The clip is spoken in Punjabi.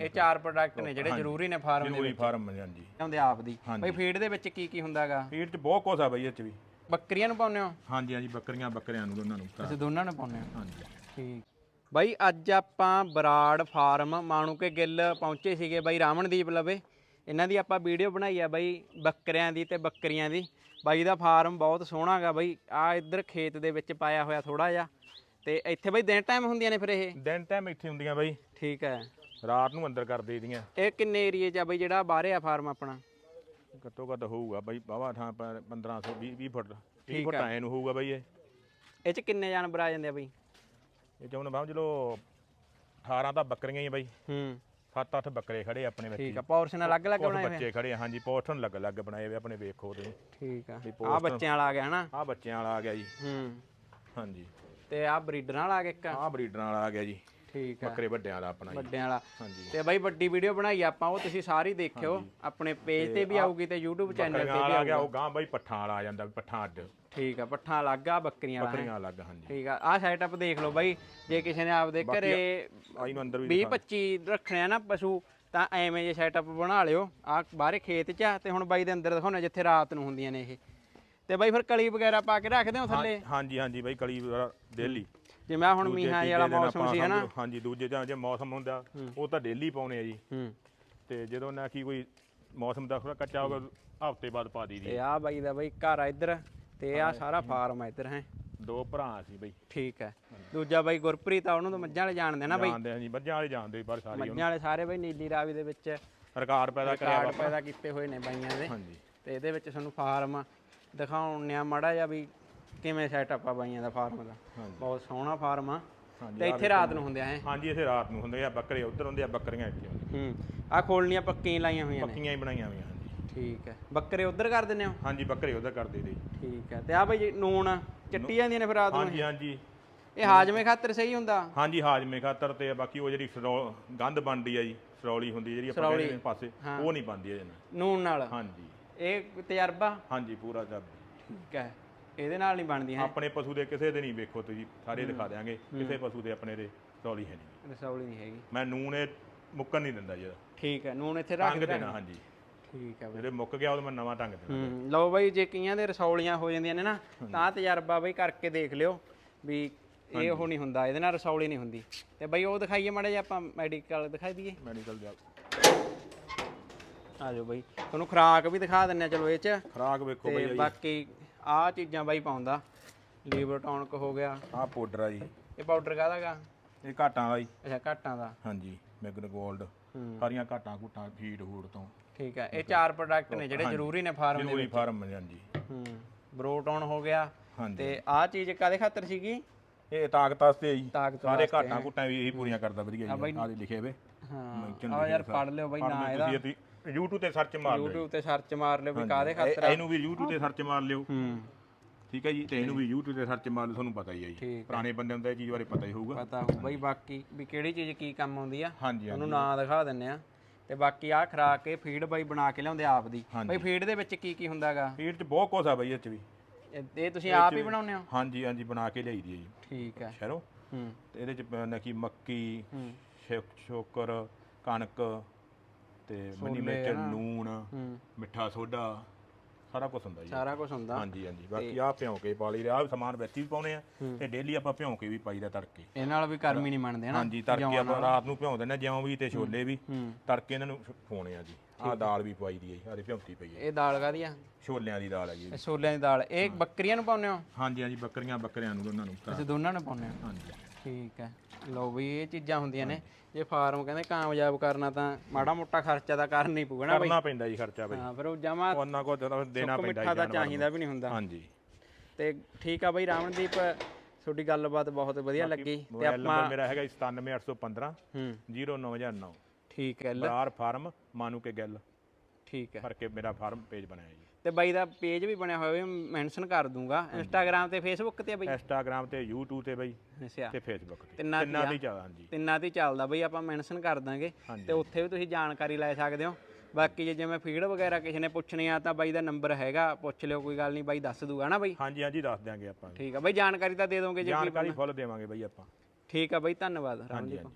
ਇਹ ਚਾਰ ਪ੍ਰੋਡਕਟ ਨੇ ਜਿਹੜੇ ਜ਼ਰੂਰੀ ਨੇ ਫਾਰਮ ਦੇ ਜ਼ਰੂਰੀ ਫਾਰਮ ਹਾਂਜੀ। ਹੁੰਦੇ ਆਪ ਦੀ। ਬਈ ਫੀਡ ਦੇ ਵਿੱਚ ਕੀ ਕੀ ਹੁੰਦਾਗਾ? ਫੀਡ ਚ ਬਹੁਤ ਕੁਛ ਆ ਬਈ ਇਹ ਚ ਵੀ। ਬੱਕਰੀਆਂ ਨੂੰ ਪਾਉਂਦੇ ਹੋ? ਹਾਂਜੀ ਹਾਂਜੀ ਬੱਕਰੀਆਂ ਬੱਕਰਿਆਂ ਨੂੰ ਦੋਨਾਂ ਨੂੰ। ਤੁਸੀਂ ਦੋਨਾਂ ਨੂੰ ਪਾਉਂਦੇ ਹੋ? ਹਾਂਜੀ। ਠੀਕ। ਬਾਈ ਅੱਜ ਆਪਾਂ ਬਰਾੜ ਫਾਰਮ ਮਾਣੂਕੇ ਗਿੱਲ ਪਹੁੰਚੇ ਸੀਗੇ ਬਾਈ ਰਾਮਨਦੀਪ ਲਵੇ। ਇਹਨਾਂ ਦੀ ਆਪਾਂ ਵੀਡੀਓ ਬਣਾਈ ਆ ਬਾਈ ਬੱਕਰਿਆਂ ਦੀ ਤੇ ਬੱਕਰੀਆਂ ਦੀ। ਬਾਈ ਦਾ ਫਾਰਮ ਬਹੁਤ ਸੋਹਣਾ ਹੈਗਾ ਬਾਈ। ਆ ਇੱਧਰ ਖੇਤ ਦੇ ਵਿੱਚ ਪਾਇਆ ਹੋਇਆ ਥੋੜਾ ਜਿਹਾ। ਤੇ ਇੱਥੇ ਬਾਈ ਦਿਨ ਟਾਈਮ ਹੁੰਦੀਆਂ ਨੇ ਫਿਰ ਇਹ? ਦਿਨ ਟਾਈਮ ਇੱਥੇ ਹੁੰਦੀਆਂ ਬਈ। ਠੀਕ ਹੈ। ਰਾਤ ਨੂੰ ਅੰਦਰ ਕਰ ਦੇਈਦੀਆਂ ਇਹ ਕਿੰਨੇ ਏਰੀਏ 'ਚ ਆ ਬਾਈ ਜਿਹੜਾ ਬਾਹਰੇ ਆ ਫਾਰਮ ਆਪਣਾ? ਘੱਟੋ ਘੱਟ ਹੋਊਗਾ ਬਈ ਬਾਵਾ ਥਾਂ ਪਰ 1500 20 20 ਫੁੱਟ 30 ਫੁੱਟ ਐ ਨੂੰ ਹੋਊਗਾ ਬਈ ਇਹ। ਇਹ 'ਚ ਕਿੰਨੇ ਜਾਨਵਰ ਆ ਜਾਂਦੇ ਆ ਬਾਈ? ਇਹ ਚ ਹੁਣ ਸਮਝ ਲਓ 18 ਤਾਂ ਬੱਕਰੀਆਂ ਹੀ ਆ ਬਈ। ਹੂੰ। 7-8 ਬੱਕਰੇ ਖੜੇ ਆ ਆਪਣੇ ਵਿੱਚ ਠੀਕ ਆ ਪੋਰਸ਼ਨ ਅਲੱਗ-ਅਲੱਗ ਬਣਾਏ ਹੋਏ ਆ? ਬੱਚੇ ਖੜੇ ਆ ਹਾਂਜੀ ਪੋਸਟਨ ਲੱਗ ਲੱਗ ਬਣਾਏ ਹੋਏ ਆਪਣੇ ਵੇਖੋ ਤੁਸੀਂ ਠੀਕ ਆ। ਆ ਬੱਚਿਆਂ ਵਾਲਾ ਆ ਗਿਆ ਹਨਾ? ਆਹ ਬੱਚਿਆਂ ਵਾਲਾ ਆ ਗਿਆ ਜੀ। ਹੂੰ। ਹਾਂਜੀ। ਤੇ ਆ ਬਰੀਡਰਾਂ ਵਾਲਾ ਆ ਗਿਆ ਇੱਕ? ਆਹ ਬਰੀਡਰਾਂ ਵਾਲਾ ਆ ਗਿਆ ਜੀ। ਠੀਕ ਆ। ਬੱਕਰੇ ਵੱਡਿਆਂ ਵਾਲਾ ਆਪਣਾ ਜੀ। ਵੱਡਿਆਂ ਵਾਲਾ। ਹਾਂਜੀ। ਤੇ ਬਾਈ ਵੱਡੀ ਵੀਡੀਓ ਬਣਾਈ ਆਪਾਂ ਉਹ ਤੁਸੀਂ ਸਾਰੀ ਦੇਖਿਓ। ਆਪਣੇ ਪੇਜ ਤੇ ਵੀ ਆਊਗੀ ਤੇ YouTube ਚੈਨਲ ਤੇ ਵਾਲਾ ਆ ਗਿਆ ਉਹ ਗਾਂ ਬਈ ਪੱਠਾਂ ਵਾਲਾ ਆ ਜਾਂਦਾ ਪੱਠਾਂ ਅੱਡ। ਠੀਕ ਆ ਪੱਠਾ ਅਲੱਗ ਆ ਬੱਕਰੀਆਂ ਵਾਲਾ। ਬੱਕਰੀਆਂ ਅਲੱਗ ਹਾਂਜੀ। ਠੀਕ ਆ ਆ ਸੈਟਅਪ ਦੇਖ ਲਓ ਬਾਈ ਜੇ ਕਿਸੇ ਨੇ ਆਪਦੇ ਘਰੇ ਆ ਇਹਨੂੰ ਅੰਦਰ ਵੀ 20 25 ਰੱਖਣੇ ਆ ਨਾ ਪਸ਼ੂ ਤਾਂ ਐਵੇਂ ਜੇ ਸੈਟਅਪ ਬਣਾ ਲਿਓ। ਆ ਬਾਹਰੇ ਖੇਤ 'ਚ ਆ ਤੇ ਹੁਣ ਬਾਈ ਦੇ ਅੰਦਰ ਦਿਖਾਉਣਾ ਜਿੱਥੇ ਰਾਤ ਨੂੰ ਹੁੰਦੀਆਂ ਨੇ ਇਹ। ਤੇ ਬਾਈ ਫਿਰ ਕਲੀ ਵਗੈਰਾ ਪਾ ਕੇ ਰੱਖਦੇ ਹੋ ਥੱਲੇ? ਹਾਂਜੀ ਹਾਂਜੀ ਬਈ ਕਲੀ ਡੇਲੀ। ਜਿਵੇਂ ਆਹ ਹੁਣ ਮੀਂਹਾਂ ਵਾਲਾ ਮੌਸਮ ਸੀ ਹਨਾ? ਹਾਂਜੀ ਦੂਜੇ ਜਾਂ ਜੇ ਮੌਸਮ ਹੁੰਦਾ ਉਹ ਤਾਂ ਡੇਲੀ ਪਾਉਣੇ ਆ ਜੀ। ਹੂੰ। ਤੇ ਜਦੋਂ ਨਾ ਕੀ ਕੋਈ ਮੌਸਮ ਦਾ ਥੋੜਾ ਕੱਚਾ ਹੋਗਾ ਹਫ਼ਤੇ ਬਾਅਦ ਪਾ ਦਈਦੀ ਤੇ ਆ। ਬਾਈ ਦਾ ਬਾਈ ਘਰ ਆ ਇੱਧਰ ਤੇ ਆ ਸਾਰਾ ਫਾਰਮ ਆ ਇੱਧਰ ਹੈ? ਦੋ ਭਰਾ ਸੀ ਬਈ। ਠੀਕ ਹੈ ਦੂਜਾ ਬਾਈ ਗੁਰਪ੍ਰੀਤ ਆ ਉਹਨੂੰ ਤਾਂ ਮੱਝਾਂ ਵਾਲੇ ਜਾਣਦੇ ਨਾ ਬਾਈ? ਜਾਣਦੇ ਹਾਂ ਜੀ ਮੱਝਾਂ ਵਾਲੇ ਜਾਣਦੇ ਪਰ ਸਾਰੇ ਮੱਝਾਂ ਵਾਲੇ ਸਾਰੇ ਬਾਈ ਨੀਲੀ ਰਾਵੀ ਦੇ ਵਿੱਚ ਰਿਕਾਰਡ ਪੈਦਾ ਕਰਿਆ ਕਾਰਡ ਪੈਦਾ ਕੀਤੇ ਹੋਏ ਨੇ ਬਾਈਆਂ ਦੇ। ਹਾਂਜੀ। ਤੇ ਇਹਦੇ ਵਿੱਚ ਤੁਹਾਨੂੰ ਫਾਰਮ ਦਿਖਾਉਣੇ ਆ ਮਾੜਾ ਜਿਹਾ ਵੀ ਕਿਵੇਂ ਸੈਟਅਪ ਆ ਬਾਈਆਂ ਦਾ ਫਾਰਮ ਦਾ। ਬਹੁਤ ਸੋਹਣਾ ਫਾਰਮ ਆ। ਤੇ ਇੱਥੇ ਰਾਤ ਨੂੰ ਹੁੰਦੇ ਆ ਇਹ। ਹਾਂਜੀ ਇਥੇ ਰਾਤ ਨੂੰ ਹੁੰਦੇ ਆ ਬੱਕਰੇ ਉੱਧਰ ਹੁੰਦੇ ਆ ਬੱਕਰੀਆਂ ਇੱਥੇ ਹੁੰਦੀਆਂ। ਹੂੰ ਆ ਖੋਲਣੀਆਂ ਪੱਕੀਆਂ ਲਾਈਆਂ ਹੋਈਆਂ ਨੇ। ਪੱਕੀਆਂ ਹੀ ਬਣਾਈਆਂ ਹੋਈਆਂ ਹਾਂਜੀ। ਠੀਕ ਹੈ। ਬੱਕਰੇ ਉਧਰ ਕਰ ਦਿੰਦੇ ਹੋ? ਹਾਂਜੀ ਬੱਕਰੇ ਉਧਰ ਕਰਦੇ ਦੇ ਠੀਕ ਹੈ। ਤੇ ਆ ਬਾਈ ਨੂਣ ਚੱਟੀ ਜਾਂਦੀਆਂ ਨੇ ਫਿਰ ਰਾਤ ਨੂੰ? ਹਾਂਜੀ ਹਾਂਜੀ। ਇਹ ਹਾਜਮੇ ਖਾਤਰ ਸਹੀ ਹੁੰਦਾ? ਹਾਂਜੀ ਹਾਜ਼ਮੇ ਖਾਤਰ ਤੇ ਬਾਕੀ ਉਹ ਜਿਹੜੀ ਗੰਧ ਬਣਦੀ ਆ ਜੀ ਸਰੌਲੀ ਹੁੰਦੀ ਜਿਹੜੀ ਆਪਾਂ ਕਹਿੰਦੇ ਪਾਸੇ ਉਹ ਨਹੀਂ ਬਣਦੀ ਨਾਲ। ਨੂਣ ਨਾਲ? ਹਾਂਜੀ। ਇਹ ਤਜਰਬਾ? ਹਾਂਜੀ ਪੂਰਾ ਜਦ ਠੀਕ ਹੈ। ਇਹਦੇ ਨਾਲ ਨਹੀਂ ਬਣਦੀ ਹੈ। ਆਪਣੇ ਪਸ਼ੂ ਦੇ ਕਿਸੇ ਦੇ ਨਹੀਂ ਵੇਖੋ ਤੁਸੀਂ ਸਾਰੇ ਦਿਖਾ ਦਿਆਂਗੇ। ਕਿਸੇ ਪਸ਼ੂ ਦੇ ਆਪਣੇ ਦੇ ਸਰੌਲੀ ਹੈ ਨਹੀਂ। ਰਸੌਲੀ ਨਹੀਂ ਹੈਗੀ। ਮੈਂ ਨੂਨ ਇਹ ਮੁੱਕਣ ਨਹੀਂ ਦਿੰਦਾ ਜੀ। ਠੀਕ ਹੈ ਨੂਣ ਇੱਥੇ ਰੱਖ ਦੇਣਾ ਹਾਂਜੀ। ਠੀਕ ਹੈ ਬਾਈ। ਜਿਹੜੇ ਮੁੱਕ ਗਿਆ ਉਹ ਮੈਂ ਨਵਾਂ ਟੰਗ ਦੇਣਾ। ਲਓ ਬਾਈ ਜੇ ਕਈਆਂ ਦੇ ਰਸੌਲੀਆਂ ਹੋ ਜਾਂਦੀਆਂ ਨੇ ਨਾ ਤਾਂ ਤਜਰਬਾ ਬਾਈ ਕਰਕੇ ਦੇਖ ਲਿਓ ਵੀ ਇਹ ਉਹ ਨਹੀਂ ਹੁੰਦਾ ਇਹਦੇ ਨਾਲ ਰਸੌਲੀ ਨਹੀਂ ਹੁੰਦੀ। ਤੇ ਬਾਈ ਉਹ ਦਿਖਾਈਏ ਮਾੜਾ ਜਿਹਾ ਆਪਾਂ ਮੈਡੀਕਲ ਦਿਖਾਈ ਦਈਏ। ਮੈਡੀਕਲ ਦਾ ਆ ਜਾਓ ਬਾਈ। ਤੁਹਾਨੂੰ ਖੁਰਾਕ ਵੀ ਦਿਖਾ ਦਿੰਨੇ ਆ ਚਲੋ ਇਹ ਚ। ਖਰਾਕ ਵੇਖੋ ਤੇ ਬਾਕੀ ਆਹ ਚੀਜ਼ਾਂ ਬਾਈ ਪਾਉਂਦਾ। ਲੀਵਰ ਟੌਨਕ ਹੋ ਗਿਆ। ਆਹ ਪਾਊਡਰ ਆ ਜੀ। ਇਹ ਪਾਊਡਰ ਕਾਹਦਾਗਾ ਇਹ ਘਾਟਾਂ ਦਾ ਜੀ। ਅੱਛਾ ਘਾਟਾਂ ਦਾ। ਹਾਂਜੀ ਮੈਗਨ ਗੋਲਡ। ਸਾਰੀਆਂ ਘਾਟਾਂ ਘੁੱਟਾਂ ਫੀਡ ਹੂਡ ਤੋਂ। ਠੀਕ ਹੈ ਇਹ ਚਾਰ ਪ੍ਰੋਡਕਟ ਨੇ ਜਿਹੜੇ ਜ਼ਰੂਰੀ ਨੇ ਫਾਰਮ ਦੇ ਜ਼ਰੂਰੀ ਫਾਰਮ ਹਾਂਜੀ। ਹੂੰ ਬਰੋਟਨ ਹੋ ਗਿਆ। ਤੇ ਆਹ ਚੀਜ਼ ਕਾਦੇ ਖਾਤਰ ਸੀਗੀ? ਇਹ ਤਾਕਤ ਵਾਸਤੇ ਆ ਜੀ। ਸਾਰੇ ਘਾਟਾਂ ਘੁੱਟਾਂ ਵੀ ਇਹੀ ਪੂਰੀਆਂ ਕਰਦਾ ਵਧੀਆ ਜੀ। ਆਹ ਲਿਖੇ ਹੋਏ। ਹਾਂ ਆ ਯਾਰ ਪੜ ਲਿਓ ਬਾਈ ਨਾ ਇਹਦਾ। YouTube ਤੇ ਸਰਚ ਮਾਰ ਲਿਓ। YouTube ਤੇ ਸਰਚ ਮਾਰ ਲਿਓ ਵੀ ਕਾਦੇ ਖਾਤਰ ਇਹ- ਇਹਨੂੰ ਵੀ YouTube ਤੇ ਸਰਚ ਮਾਰ ਲਿਓ। ਹੂੰ। ਠੀਕ ਹੈ ਜੀ? ਤੇ ਇਹਨੂੰ ਵੀ YouTube ਤੇ ਸਰਚ ਮਾਰ ਲਿਓ ਤੁਹਾਨੂੰ ਪਤਾ ਹੀ ਹੈ ਜੀ। ਪੁਰਾਣੇ ਬੰਦਿਆਂ ਨੂੰ ਤਾਂ ਇਹ ਚੀਜ਼ ਬਾਰੇ ਪਤਾ ਹੀ ਹੋਊਗਾ। ਪਤਾ ਹੋ ਬਾਈ ਬਾਕੀ ਵੀ ਕਿਹੜੀ ਚੀਜ਼ ਕੀ ਕੰਮ ਆਉਂਦੀ ਆ? ਹਾਂਜੀ ਉਹਨੂੰ ਨਾਂ ਦਿਖਾ ਦਿੰਨੇ ਆ। ਤੇ ਬਾਕੀ ਆਹ ਖਰਾਕ ਇਹ ਫੀਡ ਬਾਈ ਬਣਾ ਕੇ ਲਿਆਉਂਦੇ ਆਪ ਦੀ। ਬਾਈ ਫੀਡ ਦੇ ਵਿੱਚ ਕੀ ਕੀ ਹੁੰਦਾਗਾ? ਫੀਡ 'ਚ ਬਹੁਤ ਕੁਛ ਆ ਬਈ ਇਹ 'ਚ ਵੀ। ਇਹ ਤੁਸੀਂ ਆਪ ਹੀ ਬਣਾਉਂਦੇ ਹੋ? ਹਾਂਜੀ ਹਾਂਜੀ ਬਣਾ ਕੇ ਲਿਆਈਦੀ ਹੈ ਜੀ। ਠੀਕ ਹੈ ਸ਼ਹਿਰੋਂ। ਹੂੰ। ਤੇ ਇਹਦੇ 'ਚ ਪੈਂਦਾ ਕੀ ਮੱਕੀ ਹੂੰ। ਸ਼ੁਕ- ਸ਼ੋਕਰ ਕਣਕ ਤੇ ਮਨੀ ਮਿਰਚ ਨੂਣ ਮਿੱਠਾ ਸੋਡਾ ਸਾਰਾ ਕੁਝ ਹੁੰਦਾ ਜੀ। ਸਾਰਾ ਕੁਝ ਹੁੰਦਾ। ਹਾਂਜੀ ਹਾਂਜੀ। ਬਾਕੀ ਆਹ ਭਿਉਂ ਕੇ ਪਾ ਲਈ ਆਹ ਸਮਾਨ ਵਿੱਚ ਵੀ ਪਾਉਣੇ ਆ ਤੇ ਡੇਲੀ ਆਪਾਂ ਭਿਉਂ ਕੇ ਵੀ ਪਾਈਦਾ ਤੜਕੇ। ਇਹ ਨਾਲ ਵੀ ਗਰਮੀ ਨਹੀਂ ਮੰਨਦੇ ਹਨਾ ਹਾਂਜੀ ਤੜਕੇ ਆਪਾਂ ਰਾਤ ਨੂੰ ਭਿਉਂ ਦਿੰਦੇ ਜਿਉਂ ਵੀ ਤੇ ਛੋਲੇ ਵੀ। ਤੜਕੇ ਇਹਨਾਂ ਨੂੰ ਪਾਉਣੇ ਆ ਜੀ। ਆਹ ਦਾਲ ਵੀ ਪਵਾਈ ਦੀ ਹੈ ਜੀ ਆਹ ਭਿਉਂਤੀ ਪਈ ਹੈ। ਇਹ ਦਾਲ ਕਾਦੀ ਆ? ਛੋਲਿਆਂ ਦੀ ਦਾਲ ਹੈ ਜੀ। ਇਹ ਛੋਲਿਆਂ ਦੀ ਦਾਲ। ਇਹ ਬੱਕਰੀਆਂ ਨੂੰ ਪਾਉਂਦੇ ਹੋ? ਹਾਂਜੀ ਹਾਂਜੀ ਬੱਕਰੀਆਂ ਬੱਕਰਿਆਂ ਨੂੰ ਦੋਨਾਂ ਨੂੰ ਤੁਸੀਂ ਦੋਨਾਂ ਨੂੰ ਪਾਉਂਦੇ ਹੋ? ਹਾਂਜੀ। ਠੀਕ ਹੈ। ਲਓ ਵੀ ਇਹ ਚੀਜ਼ਾਂ ਹੁੰਦੀਆਂ ਨੇ। ਜੇ ਫਾਰਮ ਕਹਿੰਦੇ ਕਾਮਯਾਬ ਕਰਨਾ ਤਾਂ ਮਾੜਾ ਮੋਟਾ ਖਰਚਾ ਤਾਂ ਕਰਨਾ ਹੀ ਪਊਗਾ ਨਾ ਬਈ। ਕਰਨਾ ਪੈਂਦਾ ਜੀ ਖਰਚਾ ਬਈ। ਹਾਂ ਫਿਰ ਉਹ ਜਮਾ ਉਹਨਾਂ ਕੋ ਦੇਣਾ ਪੈਂਦਾ ਮਿੱਠਾ ਤਾਂ ਚਾਹੀਦਾ ਵੀ ਨਹੀਂ ਹੁੰਦਾ। ਹਾਂਜੀ। ਤੇ ਠੀਕ ਆ ਬਈ ਰਾਮਨਦੀਪ ਤੁਹਾਡੀ ਗੱਲਬਾਤ ਬਹੁਤ ਵਧੀਆ ਲੱਗੀ। ਤੇ ਨੰਬਰ ਮੇਰਾ ਹੈਗਾ 97815 ਹੂੰ। 09009 ਠੀਕ ਹੈ ਲ- ਬਰਾਰ ਫਾਰਮ ਮਾਨੂ ਕੇ ਗੱਲ। ਠੀਕ ਹੈ। ਕਰਕੇ ਮੇਰਾ ਫਾਰਮ ਪੇਜ ਬਣਾਇਆ ਜੀ। ਤੇ ਬਾਈ ਦਾ ਪੇਜ ਵੀ ਬਣਿਆ ਹੋਇਆ ਵੀ ਮੈਂਸ਼ਨ ਕਰ ਦੂੰਗਾ। ਇੰਸਟਾਗ੍ਰam ਤੇ ਫੇਸਬੁੱਕ ਤੇ ਬਈ? ਇੰਸਟਾਗ੍ਰam ਤੇ YouTube ਤੇ ਬਈ ਤੇ Facebook ਤੇ। ਤਿੰਨਾਂ ਦੀ ਚੱਲਦਾ ਹਾਂਜੀ। ਤਿੰਨਾਂ ਤੇ ਹੀ ਚੱਲਦਾ ਬਈ ਆਪਾਂ ਮੈਂਸ਼ਨ ਕਰ ਦਾਂਗੇ। ਤੇ ਉੱਥੇ ਵੀ ਤੁਸੀਂ ਜਾਣਕਾਰੀ ਲੈ ਸਕਦੇ ਹੋ। ਬਾਕੀ ਜੇ ਜਿਵੇਂ ਫੀਡ ਵਗੈਰਾ ਕਿਸੇ ਨੇ ਪੁੱਛਣੀ ਆ ਤਾਂ ਬਾਈ ਦਾ ਨੰਬਰ ਹੈਗਾ। ਪੁੱਛ ਲਿਓ ਕੋਈ ਗੱਲ ਨਹੀਂ ਬਾਈ ਦੱਸ ਦੂਗਾ ਨਾ ਬਾਈ? ਹਾਂਜੀ ਹਾਂਜੀ ਦੱਸ ਦਿਆਂਗੇ ਆਪਾਂ। ਠੀਕ ਆ ਬਾਈ ਜਾਣਕਾਰੀ ਤਾਂ ਦੇ ਦੋਗੇ ਜੇ ਜਾਣਕਾਰੀ ਫੁੱਲ ਦੇਵਾਂਗੇ ਬਈ ਆਪਾਂ। ਠੀਕ ਆ ਬਾਈ ਧੰਨਵਾਦ। ਰਾਮਦੀਪ ਹਾਂਜੀ